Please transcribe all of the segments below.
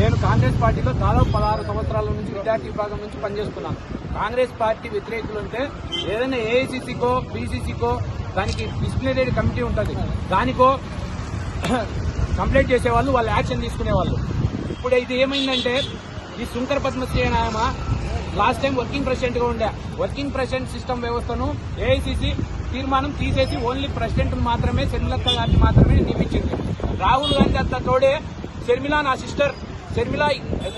నేను కాంగ్రెస్ పార్టీలో దాదాపు పదహారు సంవత్సరాల నుంచి విద్యార్థి విభాగం నుంచి పనిచేస్తున్నాను. కాంగ్రెస్ పార్టీ వ్యతిరేకులు అంటే ఏదైనా ఏఐసిసికో బీసీసీకో దానికి డిసిప్లినరీ కమిటీ ఉంటుంది. దానికో కంప్లైంట్ చేసేవాళ్ళు వాళ్ళు యాక్షన్ తీసుకునేవాళ్ళు. ఇప్పుడు ఇది ఏమైందంటే ఈ శుంకర పద్మశ్రీ నామ లాస్ట్ టైం వర్కింగ్ ప్రెసిడెంట్గా ఉండే. వర్కింగ్ ప్రెసిడెంట్ సిస్టమ్ వ్యవస్థను ఏఐసిసి తీర్మానం తీసేసి ఓన్లీ ప్రెసిడెంట్ మాత్రమే శర్మిలక్క గారిని మాత్రమే నియమించింది. రాహుల్ గాంధీ అంత తోడే షర్మిల నా సిస్టర్ షర్మిల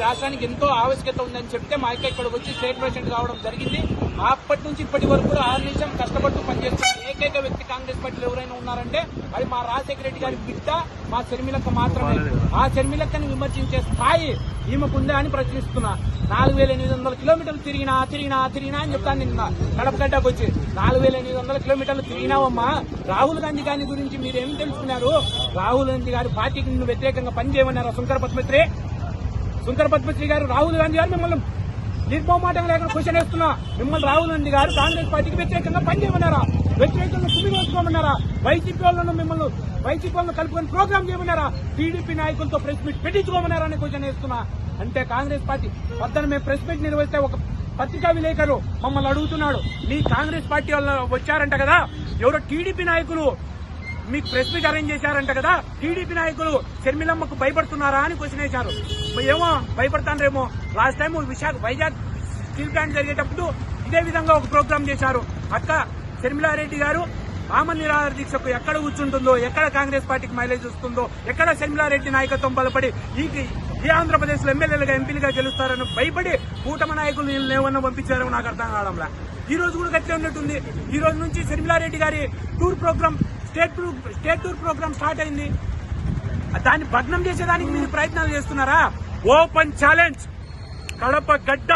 రాష్ట్రానికి ఎంతో ఆవశ్యకత ఉందని చెప్తే మా అక్క ఇక్కడికి వచ్చి స్టేట్ ప్రెసిడెంట్ కావడం జరిగింది. అప్పటి నుంచి ఇప్పటి వరకు కూడా ఆరు నిమిషం కష్టపడుతూ పనిచేస్తుంది ఏకైక వ్యక్తి కాంగ్రెస్ పార్టీలో ఎవరైనా ఉన్నారంటే అది మా రాజశేఖర రెడ్డి గారి బిడ్డ మా షర్మిలక్క మాత్రమే. ఆ షర్మిలక్కని విమర్శించే స్థాయి ఈమెకుందా అని ప్రశ్నిస్తున్నా. నాలుగు వేల ఎనిమిది వందల కిలోమీటర్లు తిరిగినా తిరిగినా తిరిగినా అని చెప్తాను నిన్న. కడపగడ్డకు వచ్చి నాలుగు వేల ఎనిమిది వందల కిలోమీటర్లు తిరిగినావమ్మా. రాహుల్ గాంధీ గారి గురించి మీరు తెలుసుకున్నారు? రాహుల్ గాంధీ గారి పార్టీకి నిన్ను వ్యతిరేకంగా పనిచేయమన్నారా శంకర పద్మశ్రీ. శంకర పద్మశ్రీ గారు రాహుల్ గాంధీ గారు మిమ్మల్ని నిర్మోమాటం లేకుండా క్వశ్చన్ వేస్తున్నా మిమ్మల్ని రాహుల్ గాంధీ గారు కాంగ్రెస్ పార్టీకి వ్యతిరేకంగా పనిచేయమన్నారా? వ్యతిరేకంగా కుమ్మి వైసీపీ వాళ్ళను మిమ్మల్ని వైసీపీ వాళ్ళను కలుపుకొని ప్రోగ్రామ్ చేయమన్నారా? టీడీపీ నాయకులతో ప్రెస్ మీట్ పెట్టించుకోమన్నారా అని క్వశ్చన్ వేస్తున్నా? అంటే కాంగ్రెస్ పార్టీ వద్దన మేము ప్రెస్ మీట్ నిర్వహిస్తే ఒక పత్రికా విలేకరు మమ్మల్ని అడుగుతున్నాడు. మీ కాంగ్రెస్ పార్టీ వాళ్ళు వచ్చారంట కదా? ఎవరో టీడీపీ నాయకులు మీకు ప్రెస్ మీట్ అరేంజ్ చేశారంట కదా? టీడీపీ నాయకులు షర్మిలమ్మకు భయపడుతున్నారా అని క్వశ్చన్ వేశారు. ఏమో భయపడతానరేమో. Last time Visakha Vizag steel plant జరిగేటప్పుడు ఇదే విధంగా ఒక ప్రోగ్రామ్ చేశారు. అక్క షర్మిలారెడ్డి గారు ఆమ నిరాహార దీక్షకు ఎక్కడ కూర్చుంటుందో ఎక్కడ కాంగ్రెస్ పార్టీకి మైలేజ్ వస్తుందో ఎక్కడ షర్మిలారెడ్డి నాయకత్వం బలపడి ఈ ఈ ఆంధ్రప్రదేశ్లో ఎమ్మెల్యేలుగా ఎంపీలుగా గెలుస్తారని భయపడి కూటమి నాయకులు వీళ్ళని ఏమన్నా పంపించారో నాకు అర్థం కావడంలా. ఈ రోజు కూడా గట్టిగా ఉన్నట్టుంది. ఈ రోజు నుంచి షర్మిలారెడ్డి గారి tour program state state tour program start అయింది. దాన్ని భగ్నం చేసేదానికి మీరు ప్రయత్నాలు చేస్తున్నారా? Open challenge. కడప గడ్డ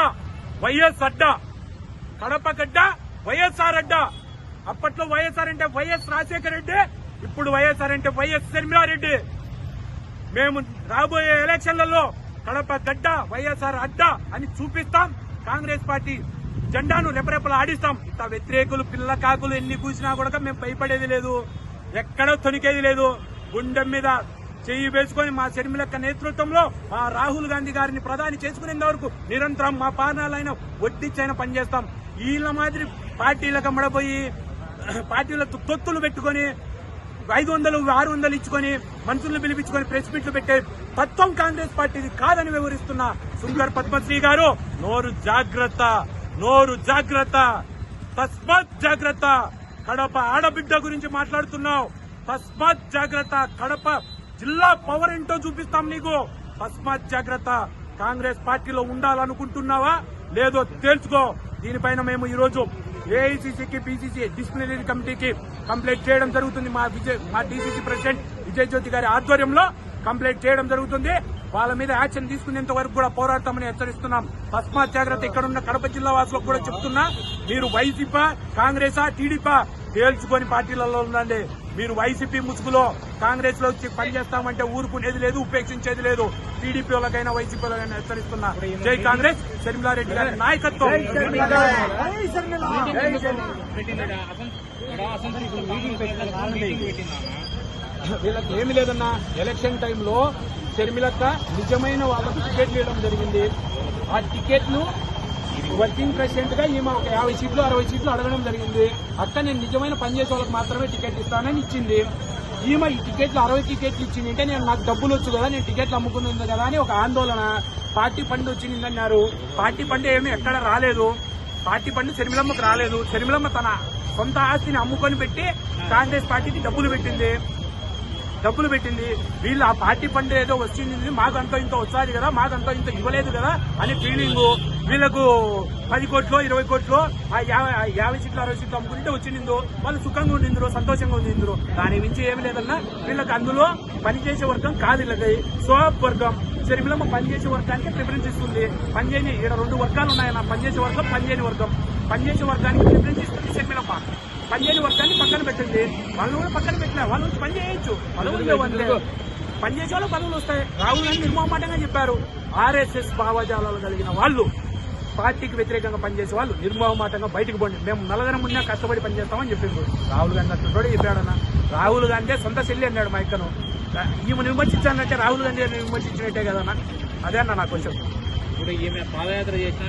వైఎస్ అడ్డ. కడప గడ్డ వైఎస్ఆర్ అడ్డ. అప్పట్లో వైఎస్ఆర్ అంటే వైఎస్ రాజశేఖర రెడ్డి ఇప్పుడు వైఎస్ఆర్ అంటే వైఎస్ శర్మిలారెడ్డి. మేము రాబోయే ఎలక్షన్లలో కడప గడ్డ వైఎస్ఆర్ అడ్డ అని చూపిస్తాం. కాంగ్రెస్ పార్టీ జెండాను రెపరెపలు ఆడిస్తాం. ఇంత వ్యతిరేకులు పిల్ల కాకులు ఎన్ని కూసినా కూడా మేము భయపడేది లేదు. ఎక్కడో తొనికేది లేదు. గుండెం మీద చెయ్యి వేసుకొని మా షర్మిలక్క నేతృత్వంలో మా రాహుల్ గాంధీ గారిని ప్రధాని చేసుకునేంత వరకు నిరంతరం మా పానాలైన వడ్డిచ్చైనా పనిచేస్తాం. వీళ్ళ మాదిరి పార్టీలకు అమ్మడపోయి పార్టీలకు తొత్తులు పెట్టుకొని ఐదు వందలు ఆరు వందలు ఇచ్చుకొని మనుషులను పిలిపించుకొని ప్రెస్ మీట్లు పెట్టే తత్వం కాంగ్రెస్ పార్టీది కాదని వివరిస్తున్న సుందర్ పద్మశ్రీ గారు నోరు జాగ్రత్త నోరు జాగ్రత్త తస్మాత్ జాగ్రత్త. కడప ఆడబిడ్డ గురించి మాట్లాడుతున్నావు. తస్మాత్ జాగ్రత్త కడప జిల్లా పవర్ ఏంటో చూపిస్తాం నీకు. తస్మాత్ జాగ్రత్త కాంగ్రెస్ పార్టీలో ఉండాలనుకుంటున్నావా? లేదో తేల్చుకో. దీనిపైన మేము ఈ రోజు ఏఐసిసికి బీసీసీ డిసిప్లినరీ కమిటీకి కంప్లైంట్ చేయడం జరుగుతుంది మా విజయ్ మా డీసీసీ ప్రెసిడెంట్ విజయ్ జ్యోతి గారి ఆధ్వర్యంలో. కంప్లైంట్ చేయడం జరుగుతుంది. వాళ్ళ మీద యాక్షన్ తీసుకునేంత వరకు కూడా పోరాడతామని హెచ్చరిస్తున్నాం. తస్మాత్ జాగ్రత్త ఇక్కడ ఉన్న కడప జిల్లా వాసులకు కూడా చెప్తున్నా. మీరు వైసీపా కాంగ్రెసా టీడీపా తేల్చుకొని పార్టీలలో ఉండండి. మీరు వైసీపీ ముసుగులో కాంగ్రెస్లో వచ్చి పనిచేస్తామంటే ఊరుకునేది లేదు ఉపేక్షించేది లేదు. టీడీపీ వాళ్ళకైనా వైసీపీ వాళ్ళకైనా హెచ్చరిస్తున్నా. జై కాంగ్రెస్ షర్మిలారెడ్డి గారి నాయకత్వం. వీళ్ళకి ఏమి లేదన్నా ఎలక్షన్ టైంలో షర్మిలక్క నిజమైన వాళ్ళకు టికెట్లు ఇవ్వడం జరిగింది. ఆ టికెట్లు వర్కింగ్ ప్రెసిడెంట్గా ఈమె ఒక యాభై సీట్లు అరవై సీట్లు అడగడం జరిగింది. అక్క నేను నిజమైన పనిచేసే వాళ్ళకి మాత్రమే టికెట్ ఇస్తానని ఇచ్చింది. ఈమె ఈ టికెట్లు అరవై టికెట్లు ఇచ్చింది అంటే నేను నాకు డబ్బులు వచ్చు కదా నేను టికెట్లు అమ్ముకున్నది కదా అని ఒక ఆందోళన. పార్టీ ఫండ్ వచ్చింది అన్నారు పార్టీ ఫండ్ ఏమీ ఎక్కడ రాలేదు. పార్టీ ఫండ్ శర్మిలమ్మకు రాలేదు. శర్మిలమ్మ తన సొంత ఆస్తిని అమ్ముకొని పెట్టి కాంగ్రెస్ పార్టీకి డబ్బులు పెట్టింది. డబ్బులు పెట్టింది. వీళ్ళు ఆ పార్టీ ఫండ్ ఏదో వచ్చింది. మాకు ఇంత వచ్చాది కదా మాకు అంత ఇంత ఇవ్వలేదు కదా అని ఫీలింగ్ వీళ్ళకు పది కోట్లు ఇరవై కోట్లు ఆ యాభై ఆ యాభై సీట్లు అరవై సీట్లు అమ్ముకుంటే వచ్చిందో వాళ్ళు సుఖంగా ఉండిందరు సంతోషంగా ఉండిందరు. దాని మించి ఏమి లేదన్నా వీళ్ళకి అందులో పనిచేసే వర్గం కాదు వీళ్ళకి. సోప్ వర్గం. శరీరంలో పనిచేసే వర్గానికి ప్రిఫరెన్స్ ఇస్తుంది. పనిచేయని ఇక్కడ రెండు వర్గాలు ఉన్నాయన్న పనిచేసే వర్గం పనిచేయని వర్గం. పనిచేసే వర్గానికి ప్రిఫరెన్స్ ఇస్తుంది శర్మిలమ్మ పనిచేయని వర్గాన్ని పక్కన పెట్టండి. వాళ్ళు కూడా పక్కన పెట్టినా వాళ్ళు వచ్చి పని చేయొచ్చు. పదవులు లేవు అంతే పనిచేసే వాళ్ళు పదవులు వస్తాయి. రాహుల్ గాంధీ నిర్మోహమాటంగా చెప్పారు. ఆర్ఎస్ఎస్ భావజాలాలు కలిగిన వాళ్ళు పార్టీకి వ్యతిరేకంగా పనిచేసే వాళ్ళు నిర్మోహమాటంగా బయటకు పోండి. మేము నలగరం ఉన్నా కష్టపడి పనిచేస్తామని చెప్పిండు రాహుల్ గాంధీ అట్లా చెప్పాడన్న రాహుల్ గాంధీ సొంత చెల్లి అన్నాడు మా ఇక్కను. ఈమెను విమర్శించాలంటే రాహుల్ గాంధీ విమర్శించినట్టే కదన్నా అదే అన్న నా క్వశ్చన్. ఇప్పుడు ఈమె పాదయాత్ర చేసిన